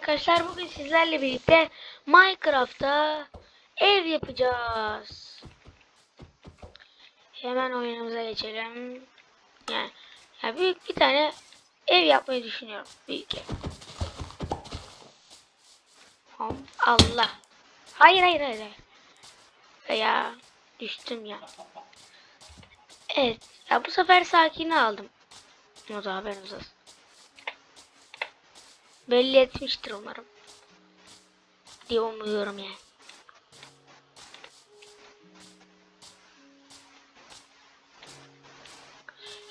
arkadaşlar bugün sizlerle birlikte Minecraft'ta ev yapacağız. Hemen oyunumuza geçelim. Yani, yani büyük bir tane ev yapmayı düşünüyorum. Büyük Allah. Hayır hayır hayır. hayır. Ya düştüm ya. Evet. Ya bu sefer sakini aldım. O da haberiniz olsun. Belli etmiştir umarım. Diye umuyorum yani.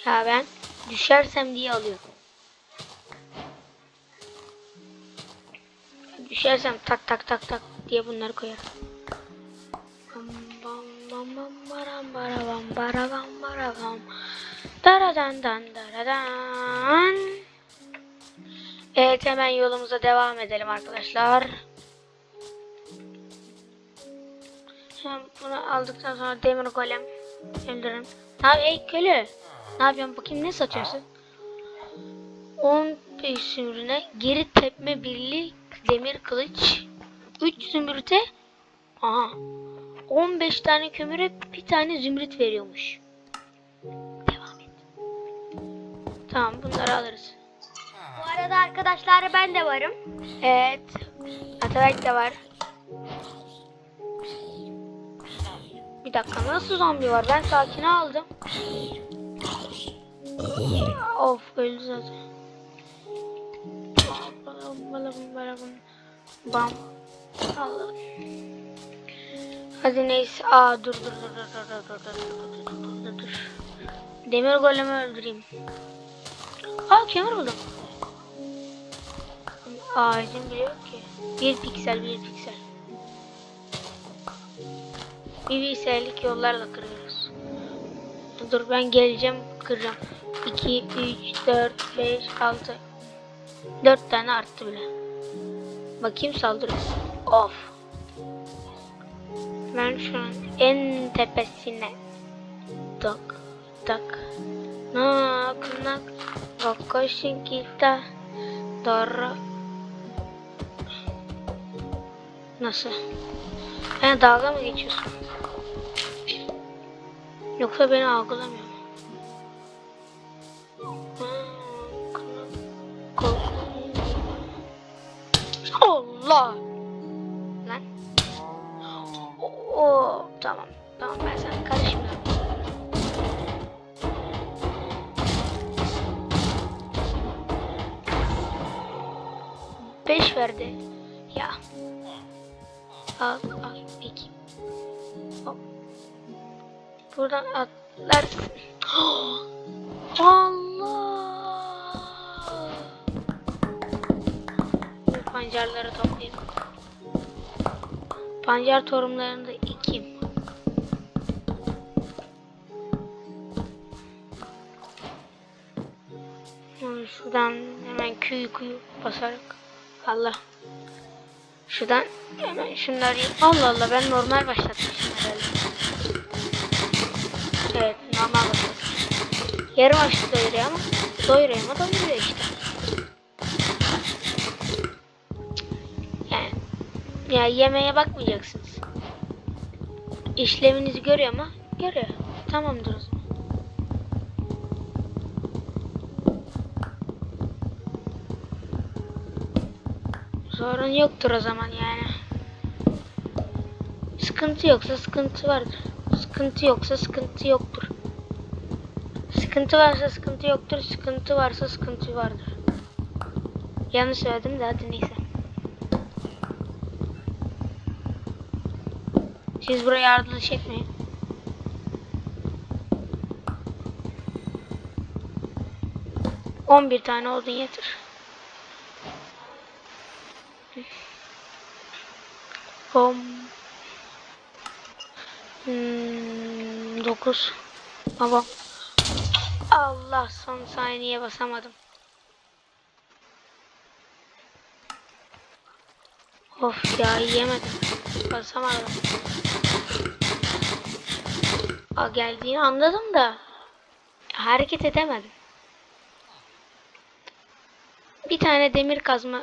Ya ben düşersem diye alıyorum. Düşersem tak tak tak tak diye bunları koyarım. Daradan dan daradan. Evet hemen yolumuza devam edelim arkadaşlar. Hem bunu aldıktan sonra demir golem öldürürüm. Ne yap ey köle? Ne yapıyorsun bakayım ne satıyorsun? 15 zümrüne geri tepme birliği demir kılıç 3 zümrüte aha 15 tane kömüre bir tane zümrüt veriyormuş. Devam et. Tamam bunları alırız. Arada arkadaşlar ben de varım. Evet. Atabek de var. Bir dakika nasıl zombi var? Ben sakini aldım. of öldü zaten. Bam. Allah. Hadi neyse. Aa dur dur dur dur dur dur dur dur dur dur. Demir golemi öldüreyim. Aa kömür buldum. Ağacım bile yok ki. Bir piksel bir piksel. Bir piksellik yollarla kırıyoruz. Dur ben geleceğim kıracağım. 2, 3, 4, 5, 6. 4 tane arttı bile. Bakayım saldırı. Of. Ben şunun en tepesine. Tak tak. Nak nak. Bakışın kita. Doğru. Nasıl? Yani dalga mı geçiyorsun? Yoksa beni algılamıyor mu? Allah! Buradan atlarsın. Allah. Bu pancarları toplayayım. Pancar tohumlarını da ekeyim. Hmm, Şuradan hemen küyü kuyu basarak. Allah. Şuradan hemen şunları Allah Allah ben normal başlatmışım herhalde. Evet normal başlatmışım. Yarım açtı doyuruyor ama doyuruyor ama doyuruyor işte. Yani ya yemeğe bakmayacaksınız. İşlevinizi görüyor mu? Görüyor. Tamamdır o zaman. Sorun yoktur o zaman yani. Sıkıntı yoksa sıkıntı vardır. Sıkıntı yoksa sıkıntı yoktur. Sıkıntı varsa sıkıntı yoktur. Sıkıntı varsa sıkıntı vardır. Yanlış söyledim de hadi neyse. Siz buraya ardılış etmeyin. On bir tane odun yeter. Bom. Hmm, 9. Baba. Allah son saniye basamadım. Of ya yiyemedim. Basamadım. Aa, geldiğini anladım da hareket edemedim. Bir tane demir kazma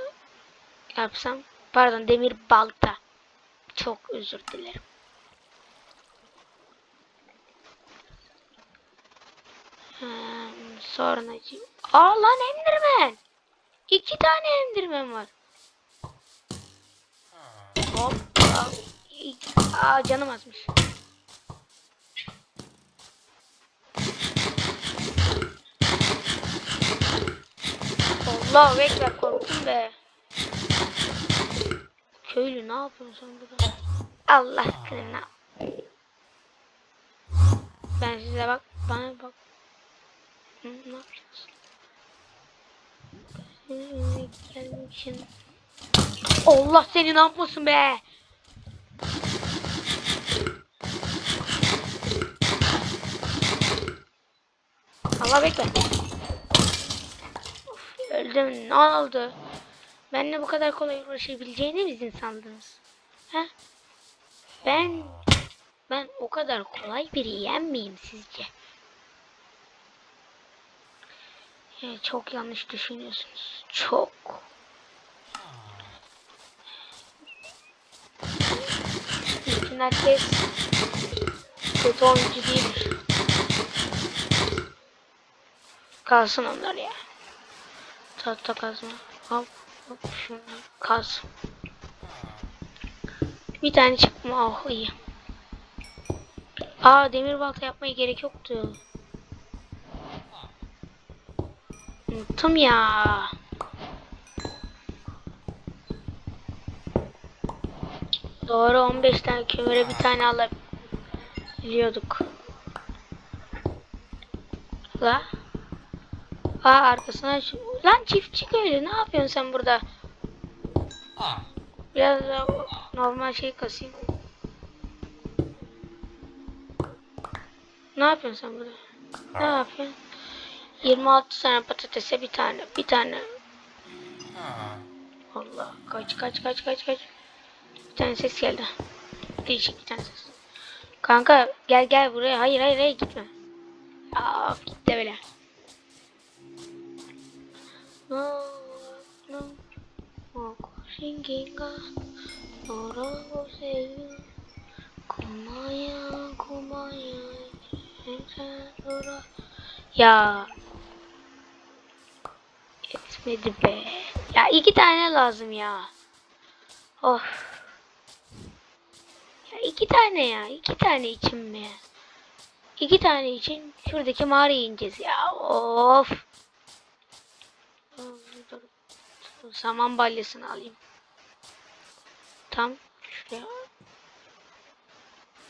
yapsam? Pardon demir balta. Çok özür dilerim. Hmm, sonracığım. Aa lan Enderman. İki tane Enderman var. Hop. Aa, Aa canım azmış. Allah bekle korktum be. Köylü ne yapıyorsun sen burada? Allah aşkına. Ben size bak bana bak. Gelmişsin. Allah seni ne yapmasın be? Allah bekle. Of, öldüm. Ne oldu? Benle bu kadar kolay uğraşabileceğini mi sandınız? Ha? Ben ben o kadar kolay biri yenmeyeyim sizce? Ya, çok yanlış düşünüyorsunuz. Çok. Bütün herkes kötü oyuncu değildir. Kalsın onlar ya. Tahta kazma. Hop hop şunu kaz. Bir tane çıkma oh iyi. Aa demir balta yapmaya gerek yoktu. Unuttum ya. Doğru 15 tane kömüre bir tane alabiliyorduk. La. Aa arkasına lan çiftçi köylü ne yapıyorsun sen burada? Biraz daha normal şey kasayım. Ne yapıyorsun sen burada? Ne yapıyorsun? 26 tane patatese bir tane, bir tane. Allah kaç kaç kaç kaç kaç. Bir tane ses geldi. Değişik bir tane ses. Kanka gel gel buraya. Hayır hayır hayır gitme. Aa gitti böyle. No no. O shinginga. Ora o seyu. Kumaya kumaya. Ya. Etmedi be. Ya iki tane lazım ya. Oh. Ya iki tane ya. iki tane için mi? İki tane için şuradaki mağaraya ineceğiz ya. Of. Saman balyasını alayım. Tam şuraya.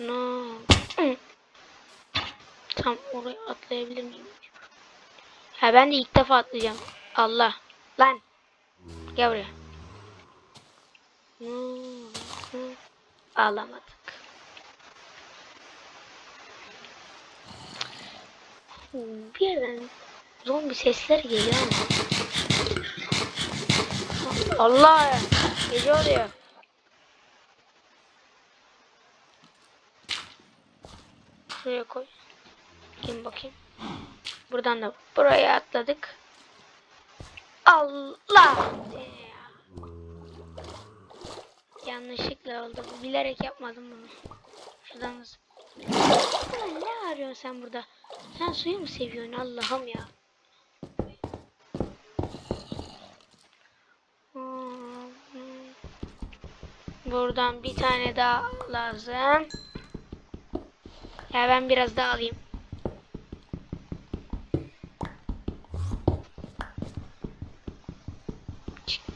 No. Tam oraya atlayabilir miyim? Ha ben de ilk defa atlayacağım. Allah. Lan. Gel buraya. Ağlamadık. Bir yerden zombi sesler geliyor ama. Allah! Gece oluyor. Şuraya koy. Gel bakayım. Buradan da buraya atladık. Allah! Yanlışlıkla oldu. Bilerek yapmadım bunu. Şuradan nasıl? Ne arıyorsun sen burada? Sen suyu mu seviyorsun Allah'ım ya? Buradan bir tane daha lazım. Ya ben biraz daha alayım.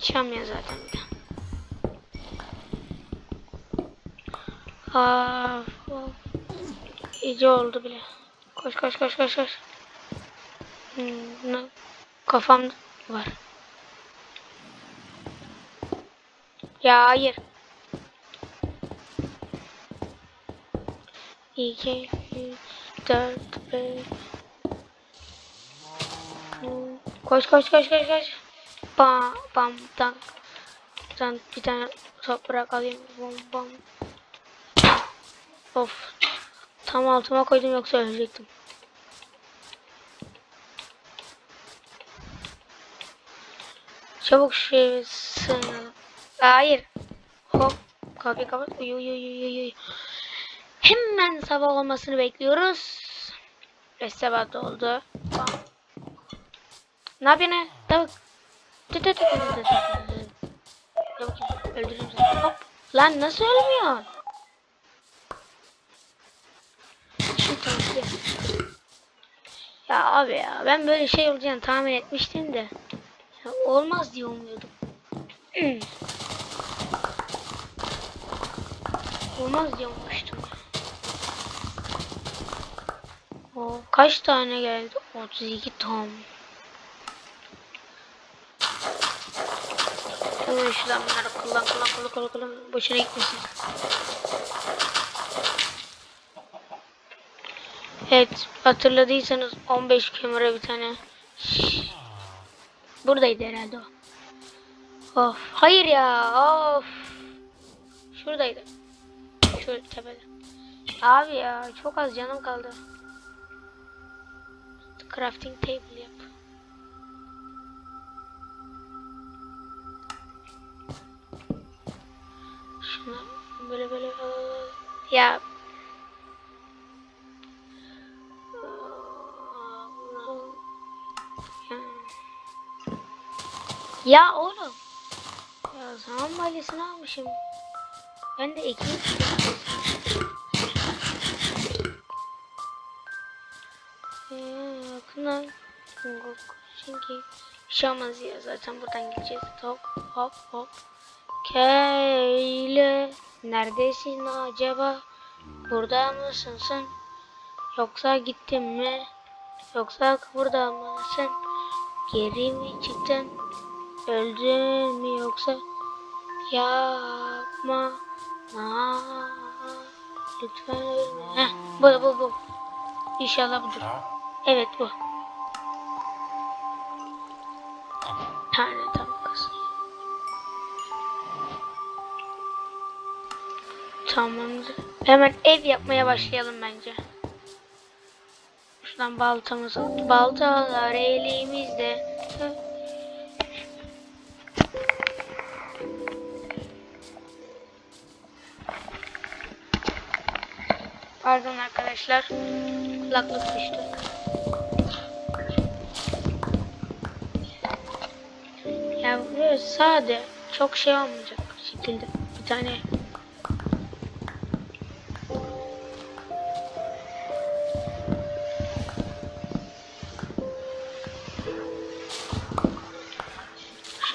Çıkacağım ya zaten bir of. İyice oldu bile. Koş koş koş koş koş. Hmm, kafamda var. Ya hayır. İki, dört, beş. Hmm, Koş koş koş koş koş. Bam bam tak. Sen bir tane toprak alayım. Bam bam. Of. Tam altıma koydum yoksa ölecektim. Çabuk sığınalım. Hayır. Hop. Kapıyı kapat. Uyu uyu uyu uyu. Hemen sabah olmasını bekliyoruz. Ve sabah da oldu. Bam. Ne yapıyorsun? Tut tut tut tut tut tut. Tavuk ya, öldürürüm seni. Hop. Lan nasıl ölmüyor? Şu tavuk ya. Abi ya ben böyle şey olacağını tahmin etmiştim de. Ya olmaz diye umuyordum. olmaz diye ummuştum. O kaç tane geldi? 32 tam. Hemen şuradan bunları kullan kullan kullan kullan kullan. Boşuna gitmesin. Evet hatırladıysanız 15 kömüre bir tane. Şşş. Buradaydı herhalde o. Of hayır ya of. Şuradaydı. Şu tepede. Abi ya çok az canım kaldı. Crafting table Şuna böyle böyle ya Ya oğlum. Ya zaman balyasını almışım. Ben de ekeyim. Ee, Yakından. Çünkü bir şey olmaz ya zaten buradan gideceğiz. Hop hop hop. Keyle neredesin acaba? Burada mısın sen? Yoksa gittin mi? Yoksa burada mısın? Geri mi çıktın? Öldün mü yoksa? Yapma. Aa, lütfen ölme. Heh, bu bu bu. İnşallah budur. Evet bu. Tane Tamamdır. Hemen ev yapmaya başlayalım bence. Şuradan baltamız baltalar elimizde. Pardon arkadaşlar. Kulaklık düştü. Ya böyle sade çok şey olmayacak şekilde bir tane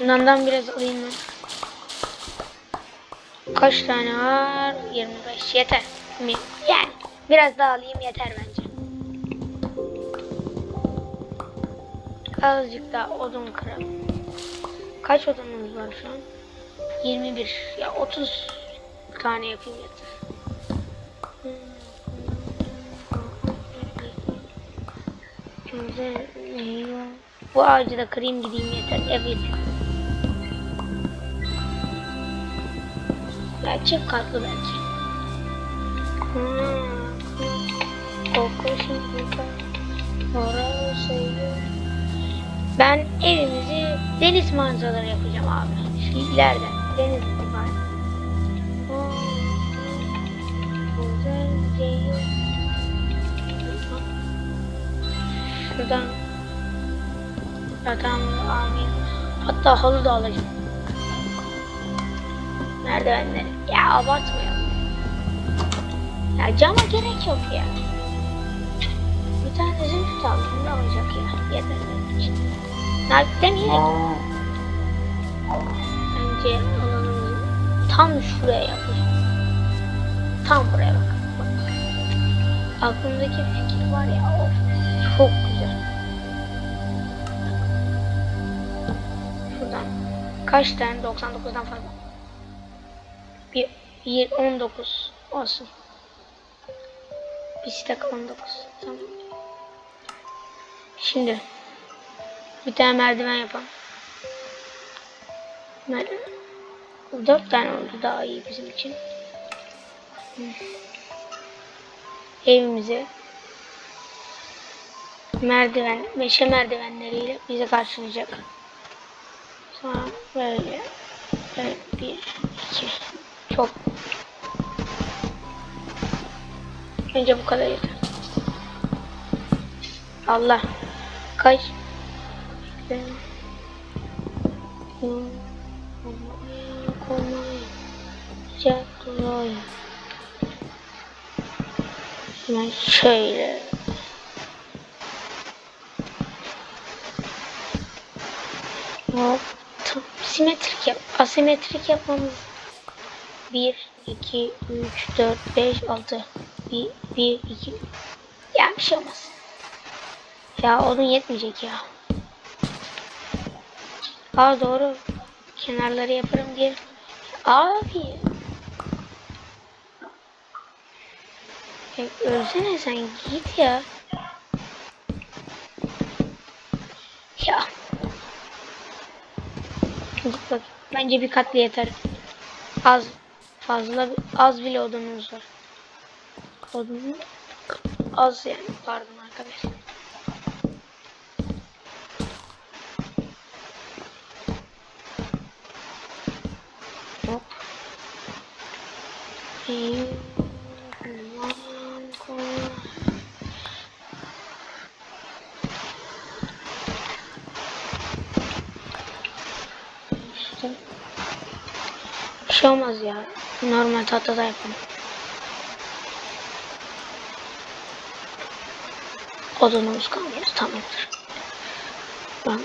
Şundan biraz alayım. Kaç tane var? 25 yeter? Yani biraz daha alayım yeter bence. Azıcık daha odun kıralım. Kaç odunumuz var şu an? 21. Ya 30 tane yapayım yeter. Bu ağacı da kırayım gideyim yeter. Ev yapayım. Gerçek katlı belki. Hmm. Kokuşun Orası Ben evimizi deniz manzaraları yapacağım abi. Şu ileride deniz var. Şuradan Zaten amin. Hatta halı da alacağım. Merdivenleri. Ya abartmayalım. Ya cama gerek yok ya. Bir tane zümrüt aldım. Ne olacak ya? Yeter benim için. Nakit demeyelim. Bence alanımızı tam şuraya yapacağım. Tam buraya bak. bak. Aklımdaki fikir var ya of. Çok güzel. Şuradan. Kaç tane? 99'dan fazla. Bir, bir 19 olsun. Bir stack 19. Tamam. Şimdi bir tane merdiven yapalım. Merdiven. Dört tane oldu daha iyi bizim için. Evimize merdiven, meşe merdivenleriyle bizi karşılayacak. Sonra böyle Evet, bir, iki. Çok. Bence bu kadar yeter. Allah. Kaç. Ben... Hemen şöyle. Hop. Simetrik yap. Asimetrik yapmamız. 1, 2, 3, 4, 5, 6. 1, 1, 2. Ya bir şey olmaz. Ya onun yetmeyecek ya. Aa doğru. Kenarları yaparım diye. Abi. Ya ölsene sen git ya. Ya. Git bak. Bence bir katlı yeter. Az fazla az bile odunumuz var. Odun az yani pardon arkadaşlar. Hop. İşte. Bir şey olmaz ya. Normal tahtada yapalım. Odunumuz kalmıyor. Tamamdır. Ben.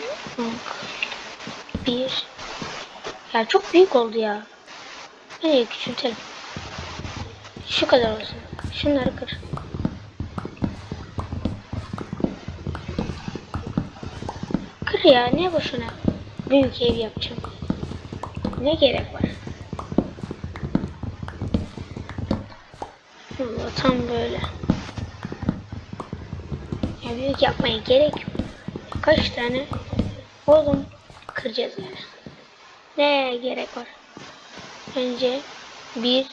Bir. Ya çok büyük oldu ya. Nereye küçültelim? Şu kadar olsun. Şunları kır. Kır ya ne boşuna. Büyük ev yapacağım. Ne gerek var? Valla tam böyle. Büyük yapmaya gerek. Kaç tane oğlum kıracağız yani. Ne gerek var? Önce 1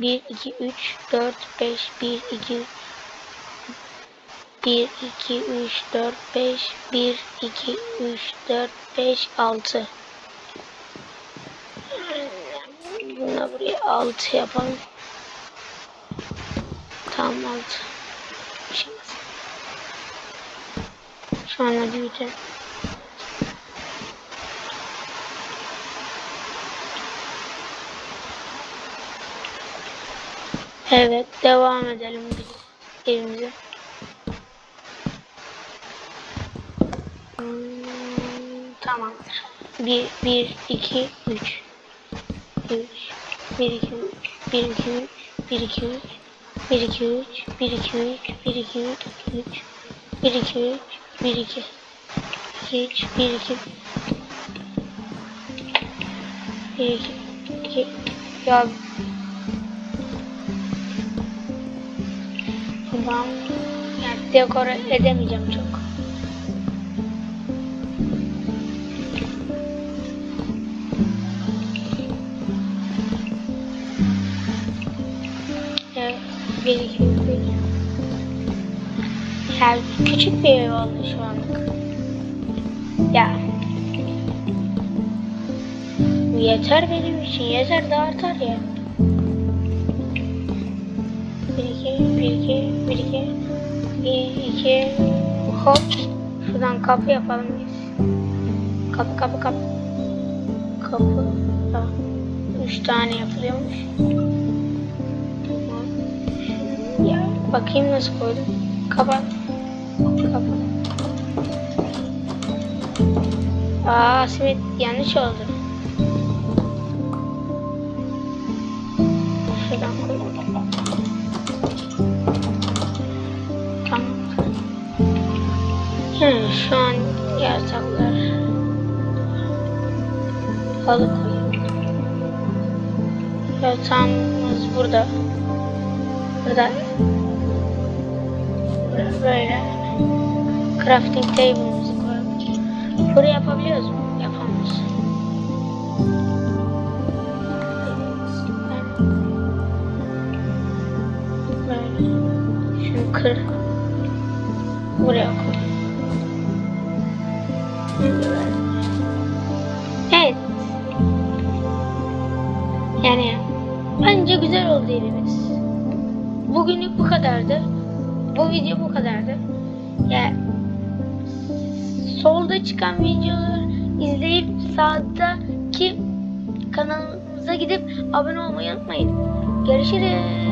1 2 3 4 5 1 2 1 2 3 4 5 1 2 3 4 5 6 Buna buraya 6 yapalım. Tamam 6. Bir şey olmaz. Anda büyütelim. Evet, devam edelim biz evimize. Hmm, tamamdır. 1, 1, 2, 3. 3, 1, 2, 3, 1, 2, 3, 1, 2, 3, 1, 2, 3, 1, 2, 3, 1, 2, 3, 1, 2, 3, 1, 2, 2, 3, 1, 2, 1, 2, 2, ya. Ben yani dekore edemeyeceğim çok. Evet, bir iki. bir. Yani küçük bir ev oldu şu anlık. Ya. Bu yeter benim için. Yeter de artar ya. Bir iki, bir iki, bir iki, bir iki, hop. Şuradan kapı yapalım biz. Kapı, kapı, kapı. Kapı. Tamam. Üç tane yapılıyormuş. Tamam. Ya bakayım nasıl koydum. Kapat. Aa, simit yanlış oldu. Şuradan koyalım. Tamam. Hı, şu an yataklar. Halı koyuyorum. Yatağımız burada. Burada. Böyle. Crafting koyalım. Buraya yapabiliyoruz mu? Yapamıyoruz. Böyle. Şunu. Buraya koy. Evet. Yani bence güzel oldu evimiz. Bugünlük bu kadardı. Bu video bu kadardı. Yani çıkan videoları izleyip sağdaki kanalımıza gidip abone olmayı unutmayın. Görüşürüz.